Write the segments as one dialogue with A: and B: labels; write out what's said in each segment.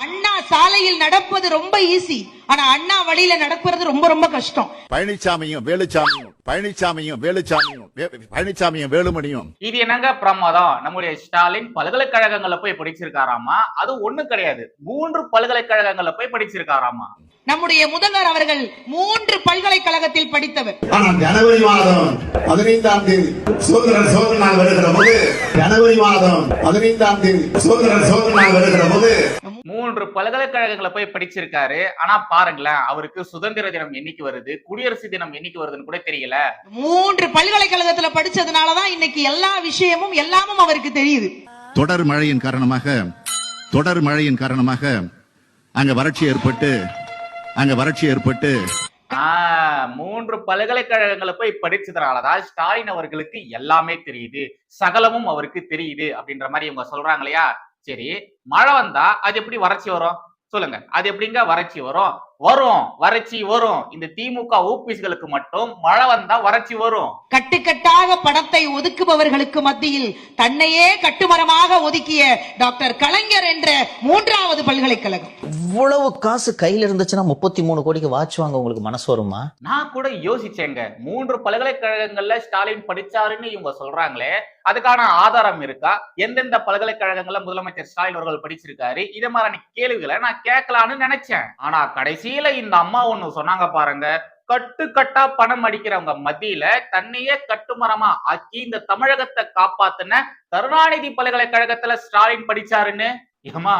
A: அண்ணா சாலையில் நடப்பது ரொம்ப ஈஸி ஆனா அண்ணா வழியில நடக்கிறது ரொம்ப ரொம்ப கஷ்டம்.
B: பழனிசாமியும் வேலுச்சாமியும் பழனிசாமியும் வேலுச்சாமியும் பழனிசாமியும் வேலுமணியும்.
C: இது என்னங்க பிரமாதம்? நம்முடைய ஸ்டாலின் பல்கலைக்கழகங்கள்ல போய் படிச்சிருக்காராமா? அது ஒண்ணு கிடையாது. மூன்று பல்கலைக்கழகங்கள்ல போய் படிச்சிருக்காராமா?
A: நம்முடைய முதல்வர் அவர்கள் மூன்று பல்கலைக்கழகத்தில் படித்தவர்.
D: ஜனவரி மாதம் பதினைந்தாம் தேதி சுதந்திர சோதனை நாள் வருகிற போது ஜனவரி மாதம் பதினைந்தாம் தேதி சுதந்திர சோதனை நாள் வருகிற போது
C: மூன்று பல்கலைக்கழகங்களை போய் படிச்சிருக்காரு. ஆனா பாருங்களேன் அவருக்கு சுதந்திர தினம் என்னைக்கு வருது? குடியரசு தினம் என்னைக்கு வருதுன்னு கூட தெரியல.
A: மூன்று பல்கலைக்கழகத்துல படிச்சதுனாலதான் இன்னைக்கு எல்லா விஷயமும் எல்லாமும் அவருக்கு தெரியுது.
B: தொடர் மழையின் காரணமாக தொடர் மழையின் காரணமாக அங்க வறட்சி ஏற்பட்டு அங்க வறட்சி ஏற்பட்டு
C: ஆஹ் மூன்று பல்கலைக்கழகங்களை போய் படிச்சதுனாலதான் ஸ்டாலின் அவர்களுக்கு எல்லாமே தெரியுது. சகலமும் அவருக்கு தெரியுது அப்படின்ற மாதிரி இவங்க சொல்றாங்க இல்லையா? சரி மழை வந்தா அது எப்படி வறட்சி வரும்? சொல்லுங்க. அது எப்படிங்க வறட்சி வரும்? வரும் வறட்சி வரும். இந்த திமுக ஊபிஸ்களுக்கு மட்டும் மழை வந்தா வறட்சி வரும்.
A: கட்டுக்கட்டாக பணத்தை ஒதுக்குபவர்களுக்கு மத்தியில் தன்னையே கட்டுமரமாக ஒதுக்கிய டாக்டர் கலைஞர் என்ற மூன்றாவது பல்கலைக்கழகம்.
E: இவ்வளவு காசு கையில இருந்துச்சுன்னா முப்பத்தி மூணு கோடிக்கு வாட்ச் வாங்க உங்களுக்கு மனசு வருமா?
C: நான் கூட யோசிச்சேங்க. மூன்று பல்கலைக்கழகங்கள்ல ஸ்டாலின் படிச்சாருன்னு இவங்க சொல்றாங்களே அதுக்கான ஆதாரம் இருக்கா? எந்தெந்த பல்கலைக்கழகங்கள்ல முதலமைச்சர் ஸ்டாலின் அவர்கள் படிச்சிருக்காரு? இதே மாதிரி கேள்விகளை நான் கேட்கலான்னு நினைச்சேன். ஆனா கடைசியில இந்த அம்மா ஒண்ணு சொன்னாங்க பாருங்க கட்டுக்கட்டா பணம் அடிக்கிறவங்க மத்தியில தன்னையே கட்டுமரமா ஆக்கி இந்த தமிழகத்தை காப்பாத்தின கருணாநிதி பல்கலைக்கழகத்துல ஸ்டாலின் படிச்சாருன்னு. ஏமா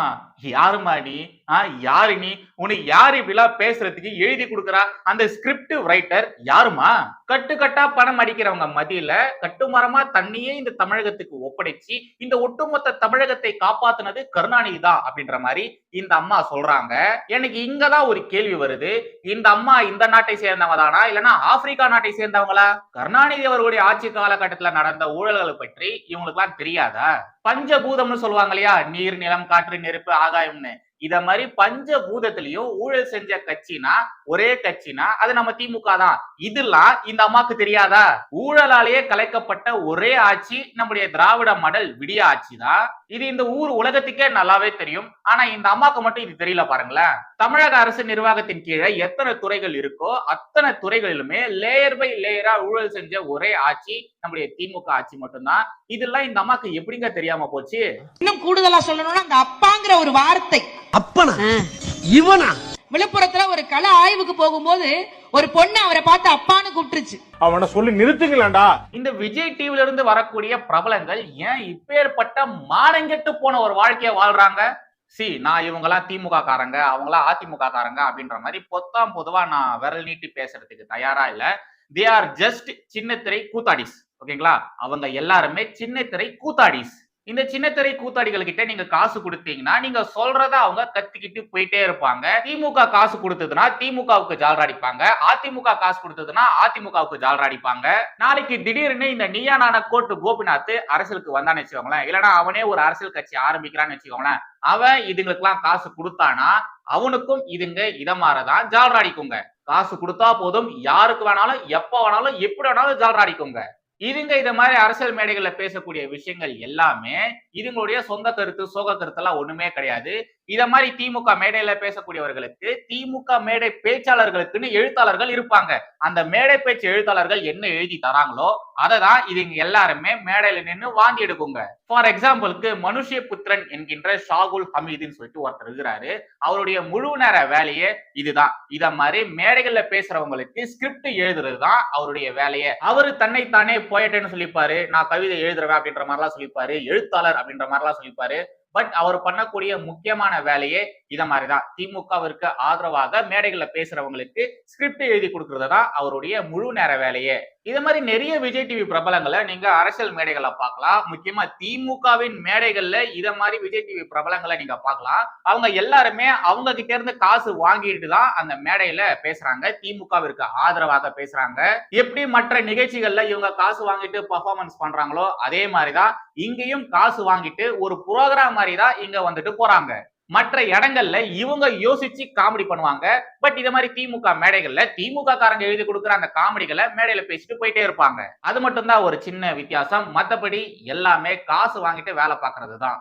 C: யாருமாடி நீ ஆ யாரு நீ உனக்கு யாரு இப்படிலாம் பேசுறதுக்கு எழுதி கொடுக்குறா? அந்த ஸ்கிரிப்ட் ரைட்டர் யாருமா கட்டு கட்டா பணம் அடிக்கிறவங்க மதியில கட்டுமரமா தண்ணியே இந்த தமிழகத்துக்கு ஒப்படைச்சு இந்த ஒட்டுமொத்த தமிழகத்தை காப்பாத்துனது கருணாநிதி தான் அப்படின்ற மாதிரி இந்த அம்மா சொல்றாங்க. எனக்கு இங்கதான் ஒரு கேள்வி வருது. இந்த அம்மா இந்த நாட்டை சேர்ந்தவங்க தானா இல்லைன்னா ஆப்பிரிக்கா நாட்டை சேர்ந்தவங்களா? கருணாநிதி அவர்களுடைய ஆட்சி காலகட்டத்துல நடந்த ஊழல்களை பற்றி இவங்களுக்கு எல்லாம் தெரியாதா? பஞ்சபூதம்னு சொல்லுவாங்க இல்லையா? நீர் நிலம் காற்று நெருப்பு ஆகாயம்னு. இத மாதிரி பஞ்ச பூதத்திலையும் ஊழல் செஞ்ச கட்சினா ஒரே கட்சினா அது நம்ம திமுக தான். இதெல்லாம் இந்த அம்மாக்கு தெரியாதா? ஊழலாலேயே கலைக்கப்பட்ட ஒரே ஆட்சி நம்முடைய திராவிட மடல் விடிய ஆட்சி தான் இது இந்த ஊர் உலகத்துக்கே நல்லாவே தெரியும். ஆனா இந்த அம்மாக்கு மட்டும் இது தெரியல பாருங்களேன். தமிழக அரசு நிர்வாகத்தின் கீழே எத்தனை துறைகள் இருக்கோ அத்தனை துறைகளிலுமே லேயர் பை லேயரா ஊழல் செஞ்ச ஒரே ஆட்சி நம்முடைய திமுக ஆட்சி மட்டும்தான். இதெல்லாம் இந்த அம்மாக்கு எப்படிங்க தெரியாம போச்சு?
A: இன்னும் கூடுதலா சொல்லணும்னா அந்த அப்பாங்கிற ஒரு வார்த்தை
F: அப்பனா? இவனா?
A: விழுப்புரத்துல ஒரு கள ஆய்வுக்கு போகும்போது ஒரு பொண்ணு அவரை பார்த்து அப்பான்னு கூப்பிட்டுருச்சு.
G: அவனை சொல்லி நிறுத்துங்களேன்டா.
C: இந்த விஜய் டிவில இருந்து வரக்கூடிய பிரபலங்கள் ஏன் இப்பேற்பட்ட மானங்கெட்டு போன ஒரு வாழ்க்கைய வாழ்றாங்க? சி நான் இவங்கெல்லாம் திமுக காரங்க அவங்களாம் அதிமுக காரங்க அப்படின்ற மாதிரி பொத்தாம் பொதுவா நான் விரல் நீட்டி பேசுறதுக்கு தயாரா இல்ல. தே ஆர் ஜஸ்ட் சின்னத்திரை கூத்தாடிஸ். ஓகேங்களா? அவங்க எல்லாருமே சின்னத்திரை கூத்தாடிஸ். இந்த சின்னத்திரை கூத்தாடிகள் கிட்ட நீங்க காசு கொடுத்தீங்கன்னா நீங்க சொல்றத அவங்க கத்திக்கிட்டு போயிட்டே இருப்பாங்க. திமுக காசு கொடுத்ததுன்னா திமுகவுக்கு ஜால்ரா அடிப்பாங்க. அதிமுக காசு கொடுத்ததுன்னா அதிமுகவுக்கு ஜால்ரா அடிப்பாங்க. நாளைக்கு திடீர்னு இந்த நீயானான கோட்டு கோபிநாத் அரசியலுக்கு வந்தான்னு வச்சுக்கோங்களேன். இல்லைன்னா அவனே ஒரு அரசியல் கட்சி ஆரம்பிக்கிறான்னு வச்சுக்கோங்களேன். அவன் இதுங்களுக்கெல்லாம் காசு கொடுத்தானா அவனுக்கும் இதுங்க இத மாதிரிதான் ஜால்ரா அடிக்குங்க. காசு கொடுத்தா போதும் யாருக்கு வேணாலும் எப்ப வேணாலும் எப்படி வேணாலும் ஜால்ரா அடிக்குங்க. இதுங்க இந்த மாதிரி அரசியல் மேடைகள்ல பேசக்கூடிய விஷயங்கள் எல்லாமே இதுங்களுடைய சொந்த கருத்து சோக கருத்தெல்லாம் ஒண்ணுமே கிடையாது. இத மாதிரி திமுக மேடையில பேசக்கூடியவர்களுக்கு திமுக மேடை பேச்சாளர்களுக்குன்னு எழுத்தாளர்கள் இருப்பாங்க. அந்த மேடை பேச்சு எழுத்தாளர்கள் என்ன எழுதி தராங்களோ அதை தான் இதுங்க எல்லாருமே மேடையில நின்று வாந்தி எடுக்குங்க. ஃபார் எக்ஸாம்பிளுக்கு மனுஷிய புத்திரன் என்கின்ற ஷாகுல் ஹமீதுன்னு சொல்லிட்டு ஒருத்தர் இருக்கிறாரு. அவருடைய முழு நேர வேலையே இதுதான். இத மாதிரி மேடைகள்ல பேசுறவங்களுக்கு ஸ்கிரிப்ட் எழுதுறது தான் அவருடைய வேலையே. அவரு தன்னைத்தானே போயிட்டேன்னு சொல்லிப்பாரு. நான் கவிதை எழுதுறேன் அப்படின்ற மாதிரிலாம் சொல்லிப்பாரு. எழுத்தாளர் அப்படின்ற மாதிரிலாம் சொல்லிப்பாரு. பட் அவர் பண்ணக்கூடிய முக்கியமான வேலையே இத மாதிரிதான். திமுகவிற்கு ஆதரவாக மேடைகள்ல பேசுறவங்களுக்கு ஸ்கிரிப்ட் எழுதி கொடுக்கறது தான் அவருடைய முழு நேர வேலையே. இது மாதிரி நிறைய விஜய் டிவி பிரபலங்களை நீங்க அரசியல் மேடைகளை பார்க்கலாம். முக்கியமா திமுகவின் மேடைகள்ல இத மாதிரி விஜய் டிவி பிரபலங்களை நீங்க பார்க்கலாம். அவங்க எல்லாருமே அவங்க கிட்ட இருந்து காசு வாங்கிட்டு தான் அந்த மேடையில பேசுறாங்க. திமுகவிற்கு ஆதரவாக பேசுறாங்க. எப்படி மற்ற நிகழ்ச்சிகள்ல இவங்க காசு வாங்கிட்டு பர்ஃபார்மன்ஸ் பண்றாங்களோ அதே மாதிரிதான் இங்கேயும் காசு வாங்கிட்டு ஒரு புரோகிராம் மாதிரி தான் இங்க வந்துட்டு போறாங்க. மற்ற இடங்கள்ல இவங்க யோசிச்சு காமெடி பண்ணுவாங்க. பட் இத மாதிரி திமுக மேடைகள்ல திமுக காரங்க எழுதி கொடுக்குற அந்த காமெடிகளை மேடையில பேசிட்டு போயிட்டே இருப்பாங்க. அது மட்டும் தான் ஒரு சின்ன வித்தியாசம். மத்தபடி எல்லாமே காசு வாங்கிட்டு வேலை பார்க்கறது தான்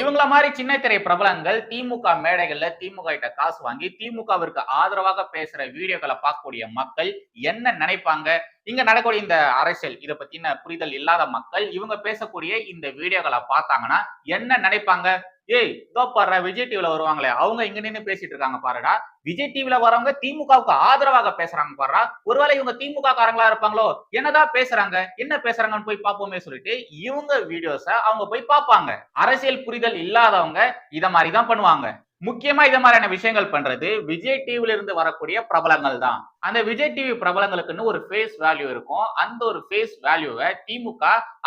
C: இவங்கள மாதிரி சின்ன திரை பிரபலங்கள் திமுக மேடைகள்ல திமுக கிட்ட காசு வாங்கி திமுகவிற்கு ஆதரவாக பேசுற வீடியோக்களை பார்க்கக்கூடிய மக்கள் என்ன நினைப்பாங்க? இங்க நடக்கக்கூடிய இந்த அரசியல் இதை பத்தின புரிதல் இல்லாத மக்கள் இவங்க பேசக்கூடிய இந்த வீடியோக்களை பார்த்தாங்கன்னா என்ன நினைப்பாங்க? ஏய் இதோ பாரு விஜய் டிவில வருவாங்களே அவங்க இங்க நின்னு பேசிட்டு இருக்காங்க பாருடா. விஜய் டிவில வரவங்க திமுகவுக்கு ஆதரவாக பேசுறாங்க பாருடா. ஒருவேளை இவங்க திமுக காரங்களா இருப்பாங்களோ என்னதான் பேசுறாங்க என்ன பேசுறாங்கன்னு போய் பார்ப்போமே சொல்லிட்டு இவங்க வீடியோஸ அவங்க போய் பார்ப்பாங்க. அரசியல் புரிதல் இல்லாதவங்க இத மாதிரிதான் பண்ணுவாங்க. முக்கியமா இத மாதிரியான விஷயங்கள் பண்றது விஜய் டிவில இருந்து வரக்கூடிய பிரபலங்கள் தான். அந்த விஜய் டிவி பிரபலங்களுக்குன்னு ஒரு ஃபேஸ் வேல்யூ இருக்கும். அந்த ஒரு ஃபேஸ் வேல்யூவை திமுக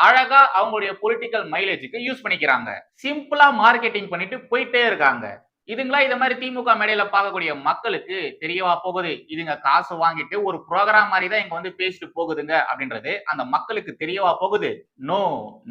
C: அழகா அவங்களுடைய பொலிட்டிக்கல் மைலேஜுக்கு யூஸ் பண்ணிக்கிறாங்க. சிம்பிளா மார்க்கெட்டிங் பண்ணிட்டு போயிட்டே இருக்காங்க. இதுங்களா இத மாதிரி திமுக மேடையில பார்க்கக்கூடிய மக்களுக்கு தெரியவா போகுது? இதுங்க காசு வாங்கிட்டு ஒரு ப்ரோக்ராம் மாதிரி தான் இங்க வந்து பேசிட்டு போகுதுங்க அப்படின்றது அந்த மக்களுக்கு தெரியவா போகுது? நோ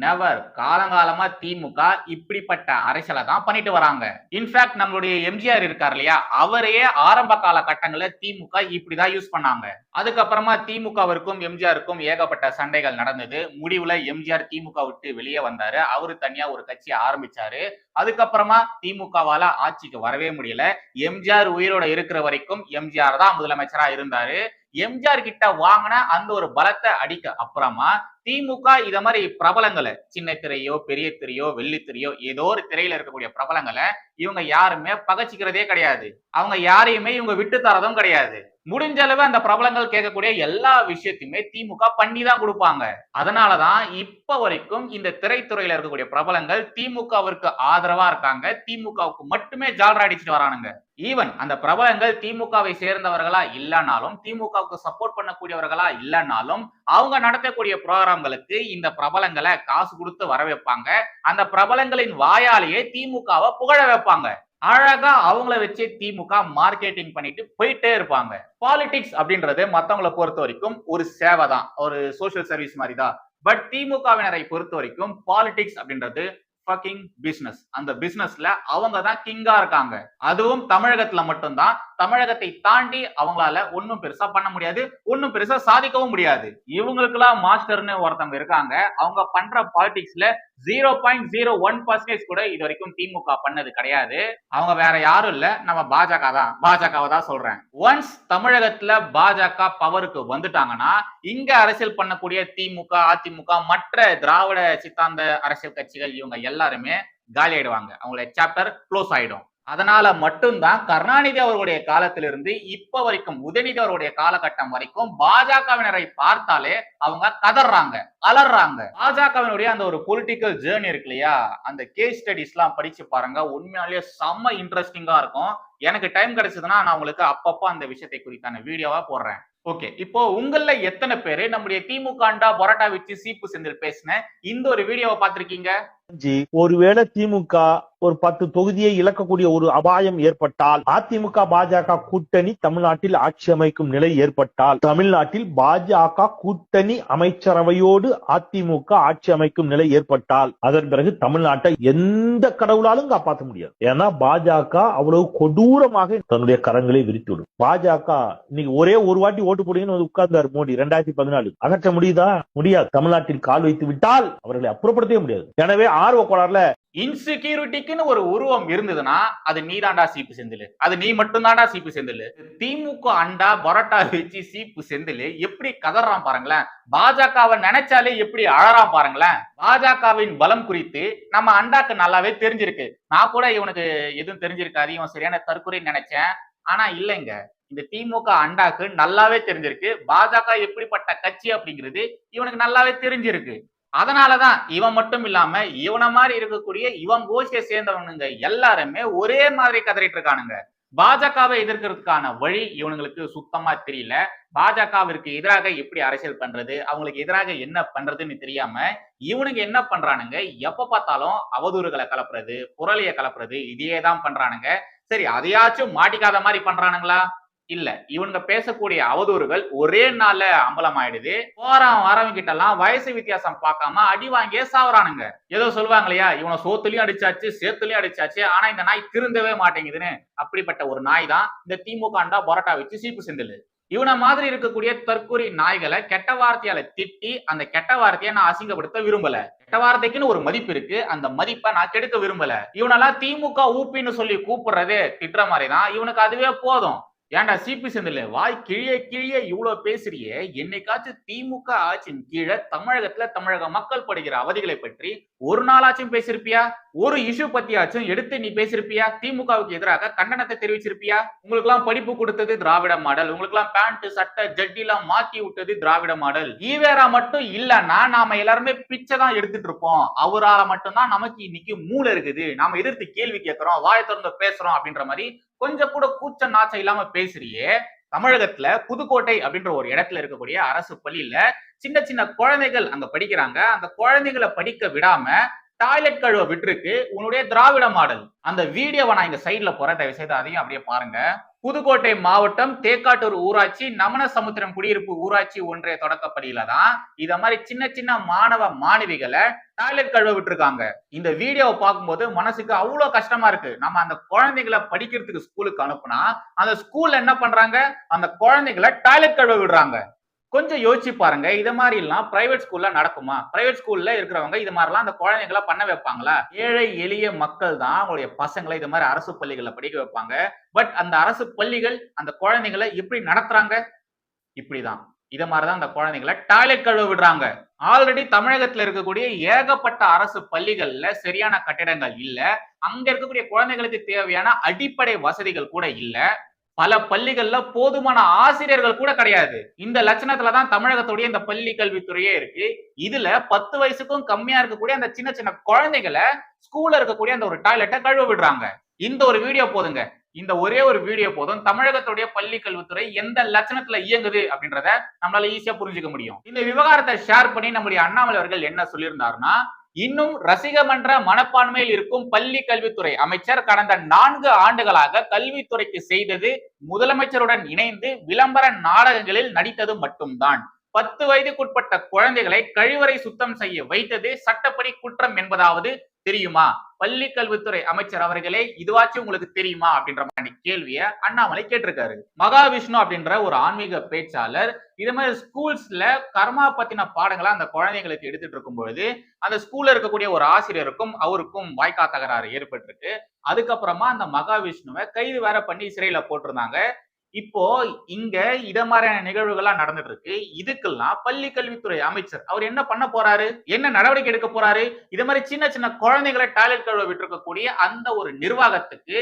C: நெவர் காலங்காலமா திமுக இப்படிப்பட்ட அரசியலை தான் பண்ணிட்டு வராங்க. இன்ஃபேக்ட் நம்மளுடைய எம்ஜிஆர் இருக்கார் இல்லையா? அவரையே ஆரம்ப கால கட்டங்களில் திமுக இப்படிதான் யூஸ் பண்ணாங்க. அதுக்கப்புறமா திமுகவிற்கும் எம்ஜிஆருக்கும் ஏகப்பட்ட சண்டைகள் நடந்தது. முடிவுல எம்ஜிஆர் திமுக விட்டு வெளியே வந்தாரு. அவரு தனியா ஒரு கட்சி ஆரம்பிச்சாரு. அதுக்கப்புறமா திமுகவால ஆட்சிக்கு வரவே முடியல. எம்ஜிஆர் உயிரோட இருக்கிற வரைக்கும் எம்ஜிஆர் தான் முதலமைச்சரா இருந்தாரு. எம்ஜிஆர் கிட்ட வாங்கின அந்த ஒரு பலத்தை அடிக்க அப்புறமா திமுக இத மாதிரி பிரபலங்களை சின்ன திரையோ பெரிய திரையோ வெள்ளி திரையோ ஏதோ ஒரு திரையில இருக்கக்கூடிய பிரபலங்களை இவங்க யாருமே பகச்சிக்கிறதே கிடையாது. அவங்க யாரையுமே இவங்க விட்டு தரதும் கிடையாது. முடிஞ்ச அளவு அந்த பிரபலங்கள் கேட்கக்கூடிய எல்லா விஷயத்தையுமே திமுக பண்ணி தான் கொடுப்பாங்க. அதனாலதான் இப்ப வரைக்கும் இந்த திரைத்துறையில இருக்கக்கூடிய பிரபலங்கள் திமுகவிற்கு ஆதரவா இருக்காங்க. திமுகவுக்கு மட்டுமே ஜால்ரா அடிச்சுட்டு வரானுங்க. ஈவன் அந்த பிரபலங்கள் திமுகவை சேர்ந்தவர்களா இல்லைனாலும் திமுகவுக்கு சப்போர்ட் பண்ணக்கூடியவர்களா இல்லைனாலும் அவங்க நடத்தக்கூடிய ப்ரோக்ராம்களுக்கு இந்த பிரபலங்களை காசு கொடுத்து வர வைப்பாங்க அந்த பிரபலங்களின் வாயாலேயே திமுகவை புகழ வைப்பாங்க. அழகா அவங்கள வச்சு திமுக மார்க்கெட்டிங் பண்ணிட்டு போயிட்டே இருப்பாங்க. பாலிடிக்ஸ் அப்படின்றது மத்தவங்களை பொறுத்த வரைக்கும் ஒரு சேவை தான். ஒரு சோஷியல் சர்வீஸ் மாதிரி தான் பட் திமுகவினரை பொறுத்த வரைக்கும் பாலிடிக்ஸ் அப்படின்றது ஃபக்கிங் பிசினஸ் அந்த பிசினஸ்ல அவங்க தான் கிங்கா இருக்காங்க. அதுவும் தமிழகத்துல மட்டும்தான். தமிழகத்தை தாண்டி அவங்களால ஒன்னும் பெருசா பண்ண முடியாது ஒன்னும் பெருசா சாதிக்கவும் முடியாது. இவங்களுக்கெல்லாம் மாஸ்டர்னு ஒருத்தவங்க இருக்காங்க. அவங்க பண்ற பாலிடிக்ஸ்ல zero point zero one percentage கூட இது வரைக்கும் திமுக பண்ணது கிடையாது. அவங்க வேற யாரும் இல்ல. நம்ம பாஜக தான். பாஜகவை தான் சொல்றேன். ஒன்ஸ் தமிழகத்துல பாஜக பவருக்கு வந்துட்டாங்கன்னா இங்க அரசியல் பண்ணக்கூடிய திமுக அதிமுக மற்ற திராவிட சித்தாந்த அரசியல் கட்சிகள் இவங்க எல்லாருமே காலி ஆயிடுவாங்க அவங்களுடைய சாப்டர் க்ளோஸ் ஆயிடும். அதனால மட்டும்தான் கருணாநிதி அவர்களுடைய காலத்திலிருந்து இப்ப வரைக்கும் உதயநிதி அவருடைய காலகட்டம் வரைக்கும் பாஜகவினரை பார்த்தாலே அவங்க கதறாங்க அலறாங்க பாஜகவினுடைய அந்த ஒரு பொலிட்டிக்கல் ஜேர்னி இருக்கு இல்லையா? அந்த கேஸ் ஸ்டடிஸ் எல்லாம் படிச்சு பாருங்க. உண்மையாலேயே செம்ம இன்ட்ரெஸ்டிங்கா இருக்கும். எனக்கு டைம் கிடைச்சதுன்னா நான் உங்களுக்கு அப்பப்போ அந்த விஷயத்தை குறித்தான வீடியோவா போடுறேன். ஓகே இப்போ உங்கள எத்தனை பேரு நம்முடைய திமுகண்டா பொரோட்டா வச்சு சீப்பு செந்தில் பேசின இந்த ஒரு வீடியோவை பார்த்திருக்கீங்க?
G: ஒருவேளை திமுக ஒரு பத்து தொகுதியை இழக்கக்கூடிய ஒரு அபாயம் ஏற்பட்டால் அதிமுக பாஜக கூட்டணி தமிழ்நாட்டில் ஆட்சி அமைக்கும் நிலை ஏற்பட்டால் தமிழ்நாட்டில் பாஜக கூட்டணி அமைச்சரவையோடு அதிமுக ஆட்சி அமைக்கும் நிலை ஏற்பட்டால் அதன் பிறகு தமிழ்நாட்டை எந்த கடவுளாலும் காப்பாற்ற முடியாது. ஏன்னா பாஜக அவ்வளவு கொடூரமாக தன்னுடைய கரங்களை விரித்துவிடும். பாஜக இன்னைக்கு ஒரே ஒரு வாட்டி ஓட்டு போடுங்கன்னு உட்கார்ந்தார் மோடி ரெண்டாயிரத்தி பதினாலு. அகற்ற முடியுதா? முடியாது. தமிழ்நாட்டில் கால் வைத்து விட்டால் அவர்களை அப்புறப்படுத்தவே முடியாது. எனவே ஆர்வ கோளாறுல
C: இன்செக்யூரிட்டிக்குன்னு ஒரு உருவம் இருந்ததுன்னா அது நீதாண்டா சீப்பு செந்தில்? அது நீ மட்டும்தான்டா சீப்பு செந்தில்? திமுக அண்டா பரோட்டா வச்சு சீப்பு செந்தில் எப்படி கதறான் பாருங்களேன்? பாஜகவை நினைச்சாலே எப்படி அழறான் பாருங்களேன்? பாஜகவின் பலம் குறித்து நம்ம அண்டாக்கு நல்லாவே தெரிஞ்சிருக்கு. நான் கூட இவனுக்கு எதுவும் தெரிஞ்சிருக்காது இவன் சரியான தற்கொலை நினைச்சேன். ஆனா இல்லைங்க. இந்த திமுக அண்டாக்கு நல்லாவே தெரிஞ்சிருக்கு. பாஜக எப்படிப்பட்ட கட்சி அப்படிங்கிறது இவனுக்கு நல்லாவே தெரிஞ்சிருக்கு. அதனாலதான் இவன் மட்டும் இல்லாம இவன மாதிரி இருக்கக்கூடிய இவன் கோஷ்டியை சேர்ந்தவனுங்க எல்லாருமே ஒரே மாதிரி கதறிட்டு இருக்கானுங்க. பாஜகவை எதிர்க்கிறதுக்கான வழி இவனுங்களுக்கு சுத்தமா தெரியல. பாஜகவிற்கு எதிராக எப்படி அரசியல் பண்றது அவங்களுக்கு எதிராக என்ன பண்றதுன்னு தெரியாம இவனுங்க என்ன பண்றானுங்க? எப்ப பார்த்தாலும் அவதூறுகளை கலப்புறது புரளிய கலப்புறது இதையே தான் பண்றானுங்க. சரி அதையாச்சும் மாட்டிக்காத மாதிரி பண்றானுங்களா? இல்ல. இவனுங்க பேசக்கூடிய அவதூறுகள் ஒரே நாள்ல அம்பலம் ஆயிடுது போறான் வரவங்க கிட்ட எல்லாம் வயசு வித்தியாசம் பார்க்காம அடி வாங்கியே சாவறானுங்க. ஏதோ சொல்லுவாங்க இல்லையா இவனை சோத்துலயும் அடிச்சாச்சு சேத்துலயும் அடிச்சாச்சு ஆனா இந்த நாய் திருந்தவே மாட்டேங்குதுன்னு. அப்படிப்பட்ட ஒரு நாய் தான் இந்த திமுக அண்டா பரோட்டா வச்சு சீப்பு செந்தில் இவனை மாதிரி இருக்கக்கூடிய தற்கொலை நாய்களை கெட்ட வார்த்தையால திட்டி அந்த கெட்ட வார்த்தையை நான் அசிங்கப்படுத்த விரும்பல. கெட்ட வார்த்தைக்குன்னு ஒரு மதிப்பு இருக்கு. அந்த மதிப்பை நான் கெடுக்க விரும்பல. இவனெல்லாம் திமுக ஊப்பின்னு சொல்லி கூப்பிடுறதே திட்டுற மாதிரி தான். இவனுக்கு அதுவே போதும். ஏன்டா சிபி செந்தில் வாய் கிழிய கிழிய இவ்வளவு பேசுறியே? என்னைக்காச்சும் திமுக ஆட்சியின் கீழே தமிழகத்துல தமிழக மக்கள் படுகிற அவதிகளை பற்றி ஒரு நாளாச்சும் பேசியிருப்பியா? ஒரு இஷ்யூ பத்தியாச்சும் எடுத்து நீ பேசியிருப்பியா? திமுகவுக்கு எதிராக கண்டனத்தை தெரிவிச்சிருப்பியா? உங்களுக்கு எல்லாம் படிப்பு கொடுத்தது திராவிட மாடல். உங்களுக்கு எல்லாம் பேண்ட் சட்டை ஜட்டி எல்லாம் மாத்தி விட்டது திராவிட மாடல். ஈவேரா மட்டும் இல்லன்னா நாம எல்லாருமே பிச்சை தான் எடுத்துட்டு இருப்போம். அவரால மட்டும்தான் நமக்கு இன்னைக்கு மூளை இருக்குது. நாம எதிர்த்து கேள்வி கேட்கிறோம் வாயை திறந்து பேசுறோம் அப்படின்ற மாதிரி கொஞ்சம் கூட கூச்ச நாச்சம் இல்லாம பேசுறியே. தமிழகத்துல புதுக்கோட்டை அப்படின்ற ஒரு இடத்துல இருக்கக்கூடிய அரசு பள்ளியில சின்ன சின்ன குழந்தைகள் அங்க படிக்கிறாங்க. அந்த குழந்தைகளை படிக்க விடாம டாய்லெட் கழுவ விட்டுருக்கு. உன்னுடைய திராவிட மாடல். அந்த வீடியோவை நான் இங்க சைட்ல போறேன். தயவு செய்து அதையும் அப்படியே பாருங்க. புதுக்கோட்டை மாவட்டம் தேக்காட்டூர் ஊராட்சி நமன சமுத்திரம் குடியிருப்பு ஊராட்சி ஒன்றிய தொடக்கப்படியில தான் இத மாதிரி சின்ன சின்ன மாணவ மாணவிகளை டாய்லெட் கழுவ விட்டுருக்காங்க. இந்த வீடியோவை பார்க்கும்போது மனசுக்கு அவ்வளவு கஷ்டமா இருக்கு. நம்ம அந்த குழந்தைகளை படிக்கிறதுக்கு ஸ்கூலுக்கு அனுப்புனா அந்த ஸ்கூல்ல என்ன பண்றாங்க? அந்த குழந்தைகளை டாய்லெட் கழுவ விடுறாங்க. கொஞ்சம் யோசிச்சு பாருங்க. இது மாதிரி எல்லாம் பிரைவேட் ஸ்கூல்ல நடக்குமா? பிரைவேட் ஸ்கூல்ல இருக்கிறவங்க இது மாதிரிலாம் அந்த குழந்தைங்கள பண்ண வைப்பாங்களா? ஏழை எளிய மக்கள் தான் அவங்களுடைய பசங்களை இது மாதிரி அரசு பள்ளிகளில் படிக்க வைப்பாங்க. பட் அந்த அரசு பள்ளிகள் அந்த குழந்தைங்களை எப்படி நடத்துறாங்க? இப்படிதான். இத மாதிரிதான் அந்த குழந்தைங்களை டாய்லெட் கழுவ விடுறாங்க. ஆல்ரெடி தமிழகத்துல இருக்கக்கூடிய ஏகப்பட்ட அரசு பள்ளிகள்ல சரியான கட்டிடங்கள் இல்ல. அங்க இருக்கக்கூடிய குழந்தைகளுக்கு தேவையான அடிப்படை வசதிகள் கூட இல்ல. பல பள்ளிகள்ல போதுமான ஆசிரியர்கள் கூட கிடையாது. இந்த லட்சணத்துல தான் தமிழகத்துடைய இந்த பள்ளி கல்வித்துறையே இருக்கு. இதுல பத்து வயசுக்கும் கம்மியா இருக்கக்கூடிய அந்த சின்ன சின்ன குழந்தைகளை ஸ்கூல்ல இருக்கக்கூடிய அந்த ஒரு டாய்லெட்டை கழுவ விடுறாங்க. இந்த ஒரு வீடியோ போதுங்க. இந்த ஒரே ஒரு வீடியோ போதும். தமிழகத்துடைய பள்ளி கல்வித்துறை எந்த லட்சணத்துல இயங்குது அப்படின்றத நம்மளால ஈஸியா புரிஞ்சுக்க முடியும். இந்த விவகாரத்தை ஷேர் பண்ணி நம்முடைய அண்ணாமலை அவர்கள் என்ன சொல்லியிருந்தாருன்னா இன்னும் ரசிகமன்ற மனப்பான்மையில் இருக்கும் பள்ளி கல்வித்துறை அமைச்சர் கடந்த நான்கு ஆண்டுகளாக கல்வித்துறைக்கு செய்தது முதலமைச்சருடன் இணைந்து விளம்பர நாடகங்களில் நடித்தது மட்டும்தான். பத்து வயதுக்குட்பட்ட குழந்தைகளை கழிவறை சுத்தம் செய்ய வைத்தது சட்டப்படி குற்றம் என்பதாவது தெரியுமா? பள்ளி கல்வித்துறை அமைச்சர் அவர்களே இதுவாச்சும் உங்களுக்கு தெரியுமா? அப்படின்ற மாதிரி கேள்வியை அண்ணாமலை கேட்டிருக்காரு. மகாவிஷ்ணு அப்படின்ற ஒரு ஆன்மீக பேச்சாளர் இது மாதிரி ஸ்கூல்ஸ்ல கர்மா பத்தின பாடங்களை அந்த குழந்தைங்களுக்கு எடுத்துட்டு இருக்கும் பொழுது அந்த ஸ்கூல்ல இருக்கக்கூடிய ஒரு ஆசிரியருக்கும் அவருக்கும் வாய்க்கா தகராறு ஏற்பட்டிருக்கு. அதுக்கப்புறமா அந்த மகாவிஷ்ணுவை கைது வேற பண்ணி சிறையில போட்டிருந்தாங்க. இப்போ இங்க இத மாதிரியான நிகழ்வுகள்லாம் நடந்துட்டு இருக்கு இதுக்கெல்லாம் பள்ளி கல்வித்துறை அமைச்சர் அவர் என்ன பண்ண போறாரு? என்ன நடவடிக்கை எடுக்க போறாரு? இது மாதிரி சின்ன சின்ன குழந்தைகளை டாய்லெட் கழுவ விட்டுருக்கக்கூடிய அந்த ஒரு நிர்வாகத்துக்கு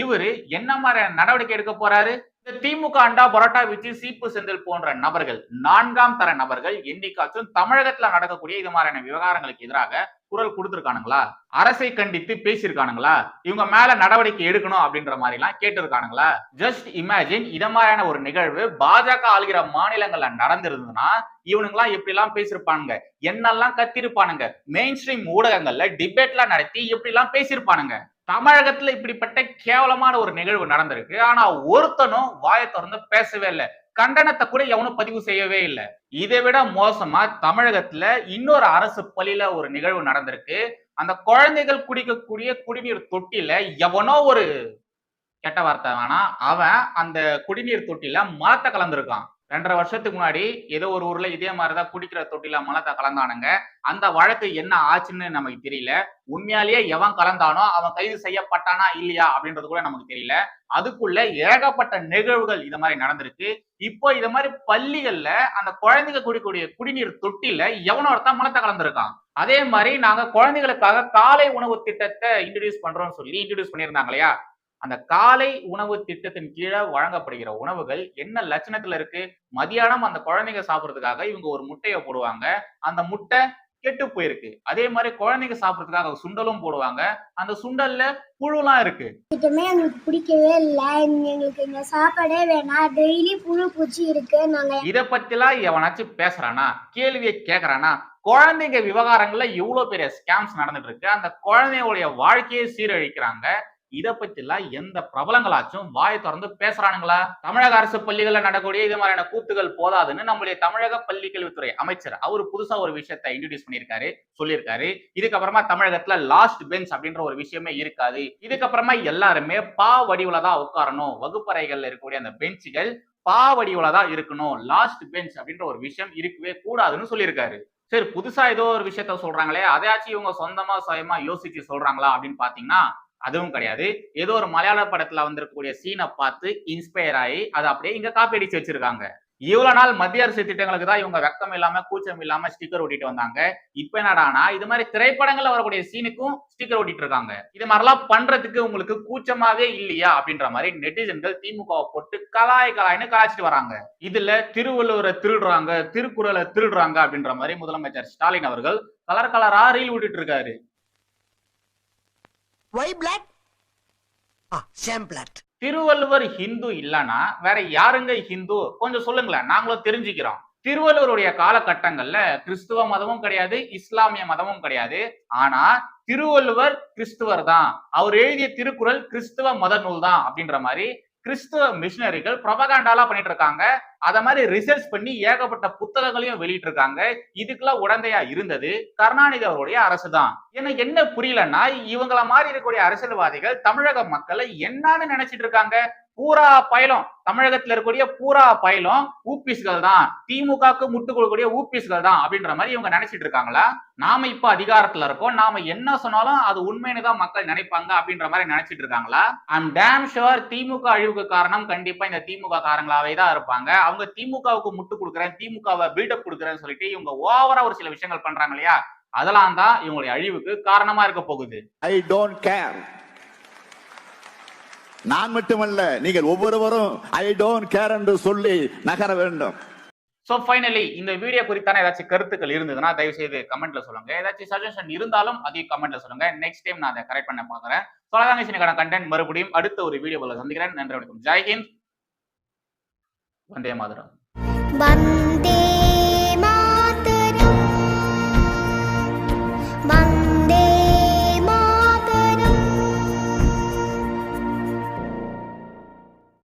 C: இவரு என்ன மாதிரியான நடவடிக்கை எடுக்க போறாரு? இந்த திமுக அண்டா பரோட்டா விஜய் சீப்பு செந்தில் போன்ற நபர்கள் நான்காம் தர நபர்கள் என்னைக்காச்சும் தமிழகத்துல நடக்கக்கூடிய இது மாதிரியான விவகாரங்களுக்கு எதிராக குரல் கொடுத்துருக்கானுங்களா? அரசை கண்டித்து பேசியிருக்கானுங்களா? இவங்க மேல நடவடிக்கை எடுக்கணும் அப்படின்ற மாதிரி எல்லாம் கேட்டிருக்கானுங்களா? ஜஸ்ட் இமேஜின் இத மாதிரியான ஒரு நிகழ்வு பாஜக ஆளுகிற மாநிலங்கள்ல நடந்திருந்ததுன்னா இவனுங்களாம் எப்படி எல்லாம் பேசியிருப்பானுங்க? என்னெல்லாம் கத்திருப்பானுங்க மெயின் ஸ்ட்ரீம் ஊடகங்கள்ல எல்லாம் நடத்தி எப்படி எல்லாம் பேசியிருப்பானுங்க? தமிழகத்துல இப்படிப்பட்ட கேவலமான ஒரு நிகழ்வு நடந்திருக்கு. ஆனா ஒருத்தனும் வாயை திறந்து பேசவே இல்லை. கண்டனத்தை கூட எவனும் பதிவு செய்யவே இல்லை. இதை விட மோசமா தமிழகத்துல இன்னொரு அரசு பள்ளியில ஒரு நிகழ்வு நடந்திருக்கு. அந்த குழந்தைகள் குடிக்கக்கூடிய குடிநீர் தொட்டில எவனோ ஒரு கெட்ட வார்த்தை வேணா அவன் அந்த குடிநீர் தொட்டில மலத்தை கலந்துருக்கான். ரெண்டரை வருஷத்துக்கு முன்னாடி ஏதோ ஒரு ஊர்ல இதே மாதிரிதான் குடிக்கிற தொட்டில மலத்தை கலந்தானுங்க. அந்த வழக்கு என்ன ஆச்சுன்னு நமக்கு தெரியல. உண்மையாலேயே எவன் கலந்தானோ அவன் கைது செய்யப்பட்டானா இல்லையா அப்படின்றது கூட நமக்கு தெரியல. அதுக்குள்ள ஏகப்பட்ட நிகழ்வுகள் இது மாதிரி நடந்திருக்கு. இப்போ இது மாதிரி பள்ளிகள்ல அந்த குழந்தைங்க குடிக்கூடிய குடிநீர் தொட்டில எவனோ ஒருத்தன் மலத்தை கலந்திருக்கான். அதே மாதிரி நாங்க குழந்தைகளுக்காக காலை உணவு திட்டத்தை இன்ட்ரடியூஸ் பண்றோம்னு சொல்லி இன்ட்ரடியூஸ் பண்ணியிருந்தாங்க இல்லையா? அந்த காலை உணவு திட்டத்தின் கீழே வழங்கப்படுகிற உணவுகள் என்ன லட்சணத்துல இருக்கு? மதியானம் அந்த குழந்தைங்க சாப்பிடுறதுக்காக இவங்க ஒரு முட்டையை போடுவாங்க. அந்த முட்டை கெட்டு போயிருக்கு. அதே மாதிரி குழந்தைங்க சாப்பிடுறதுக்காக சுண்டலும் போடுவாங்க. அந்த சுண்டல்ல புழுலாம் இருக்கு.
H: எங்களுக்கு பிடிக்கவே இல்லை. எங்களுக்கு இந்த சாப்பாடே வேணாம். டெய்லி புழு பூச்சி இருக்கு. நாங்க
C: இத பத்திலாம் எவனாச்சும் பேசுறானா? கேள்வியை கேக்குறானா? குழந்தைங்க விவகாரங்கள்ல எவ்வளவு பெரிய ஸ்கேம்ஸ் நடந்துட்டு இருக்கு. அந்த குழந்தைங்களுடைய வாழ்க்கையை சீரழிக்கிறாங்க. இதை பற்றிலாம் எந்த பிரபலங்களாச்சும் வாய் திறந்து பேசுறானுங்களா? தமிழக அரசு பள்ளிகளில் நடக்கக்கூடிய இது மாதிரியான கூத்துகள் போதாதுன்னு நம்மளுடைய தமிழக பள்ளி கல்வித்துறை அமைச்சர் அவர் புதுசா ஒரு விஷயத்தை இன்ட்ரடியூஸ் பண்ணியிருக்காரு சொல்லியிருக்காரு. இதுக்கப்புறமா தமிழகத்துல லாஸ்ட் பெஞ்ச் அப்படின்ற ஒரு விஷயமே இருக்காது. இதுக்கப்புறமா எல்லாருமே பா வடிவுல தான் உட்காரணும். வகுப்பறைகள்ல இருக்கக்கூடிய அந்த பெஞ்சுகள் பாவடிவுல தான் இருக்கணும். லாஸ்ட் பெஞ்ச் அப்படின்ற ஒரு விஷயம் இருக்கவே கூடாதுன்னு சொல்லியிருக்காரு. சரி புதுசா ஏதோ ஒரு விஷயத்த சொல்றாங்களே அதையாச்சும் இவங்க சொந்தமா சுயமா யோசிச்சு சொல்றாங்களா அப்படின்னு பாத்தீங்கன்னா அதுவும் கிடையாது. ஏதோ ஒரு மலையாள படத்துல வந்திருக்கக்கூடிய சீனை பார்த்து இன்ஸ்பயர் ஆகி அதை அப்படியே இங்க காப்பி அடிச்சு வச்சிருக்காங்க. இவ்வளவு நாள் மத்திய அரசு திட்டங்களுக்கு தான் இவங்க வெக்கம் இல்லாம கூச்சம் இல்லாம ஸ்டிக்கர் ஓட்டிட்டு வந்தாங்க. இப்ப என்னடானா இது மாதிரி திரைப்படங்கள்ல வரக்கூடிய சீனுக்கும் ஸ்டிக்கர் ஓட்டிட்டு இருக்காங்க. இது மாதிரிலாம் பண்றதுக்கு உங்களுக்கு கூச்சமாவே இல்லையா? அப்படின்ற மாதிரி நெட்டிசன்கள் திமுகவை போட்டு கலாய் கலாய்னு கலாய்ச்சிட்டு வராங்க. இதுல திருவள்ளுவரை திருடுறாங்க திருக்குறளை திருடுறாங்க அப்படின்ற மாதிரி முதலமைச்சர் ஸ்டாலின் அவர்கள் கலர் கலரா ரீல் விட்டுட்டு இருக்காரு.
F: Why black same flat
C: Thiruvalluvar Hindu இல்லனா வேற யாருங்க ஹிந்து? கொஞ்சம் சொல்லுங்களேன் நாங்களும் தெரிஞ்சுக்கிறோம். திருவள்ளுவருடைய காலகட்டங்கள்ல கிறிஸ்துவ மதமும் கிடையாது இஸ்லாமிய மதமும் கிடையாது. ஆனா திருவள்ளுவர் கிறிஸ்துவர் தான். அவர் எழுதிய திருக்குறள் கிறிஸ்துவ மத நூல் தான் அப்படின்ற மாதிரி கிறிஸ்துவ மிஷினரிகள் ப்ரொபகாண்டாலா பண்ணிட்டு இருக்காங்க அத மாதிரி ரிசர்ச் பண்ணி ஏகப்பட்ட புத்தகங்களையும் வெளியிட்டு இருக்காங்க இதுக்கெல்லாம் உடந்தையா இருந்தது. கருணாநிதி அவருடைய அரசு தான் எனக்கு என்ன புரியலன்னா இவங்கள மாதிரி இருக்கக்கூடிய அரசியல்வாதிகள் தமிழக மக்களை என்னன்னு நினைச்சிட்டு இருக்காங்க பூரா பயலும் தமிழகத்துல இருக்கக்கூடிய பூரா பயலும் ஊபிஸ்கள் தான். திமுகவுக்கு முட்டு கொடுக்கக்கூடிய ஊபிஸ்கள் தான் அப்படின்ற மாதிரி இவங்க நினைச்சிட்டு இருக்காங்களா? நாம இப்ப அதிகாரத்துல இருக்கோம். நாம என்ன சொன்னாலும் அது உண்மைன்னு தான் மக்கள் நினைப்பாங்க அப்படின்ற மாதிரி நினைச்சிட்டு இருக்காங்களா? ஐம் டேம் ஷுவர் திமுக அழிவுக்கு காரணம் கண்டிப்பா இந்த திமுக காரங்களாவே தான் இருப்பாங்க. அவங்க திமுகவுக்கு முட்டு கொடுக்குறேன் திமுகவை பில்டப் கொடுக்குறேன்னு சொல்லிட்டு இவங்க ஓவரா ஒரு சில விஷயங்கள் பண்றாங்க இல்லையா? அதெல்லாம் தான் இவங்களுடைய அழிவுக்கு காரணமா இருக்க போகுது.
B: ஐ டோன்ட் கேர் நான் மட்டுமல்ல நீங்கள் ஒவ்வொருவரும் ஐ டோன்ட் கேர் என்று சொல்லி நகர வேண்டும்.
C: சோ ஃபைனலி இந்த வீடியோ குறித்தான ஏதாச்சும் கருத்துக்கள் இருந்ததுன்னா தயவு செய்து கமெண்ட்ல சொல்லுங்க. ஏதாச்சும் சஜஷன் இருந்தாலும் அதையும் கமெண்ட்ல சொல்லுங்க. நெக்ஸ்ட் டைம் நான் அதை கரெக்ட் பண்ண பாக்குறேன் சொலகாங்க கண்டென்ட் மறுபடியும் அடுத்த ஒரு வீடியோவில் சந்திக்கிறேன். நன்றி வணக்கம். ஜெய்ஹிந்த் வந்தே மாதரம்.
H: வந்தே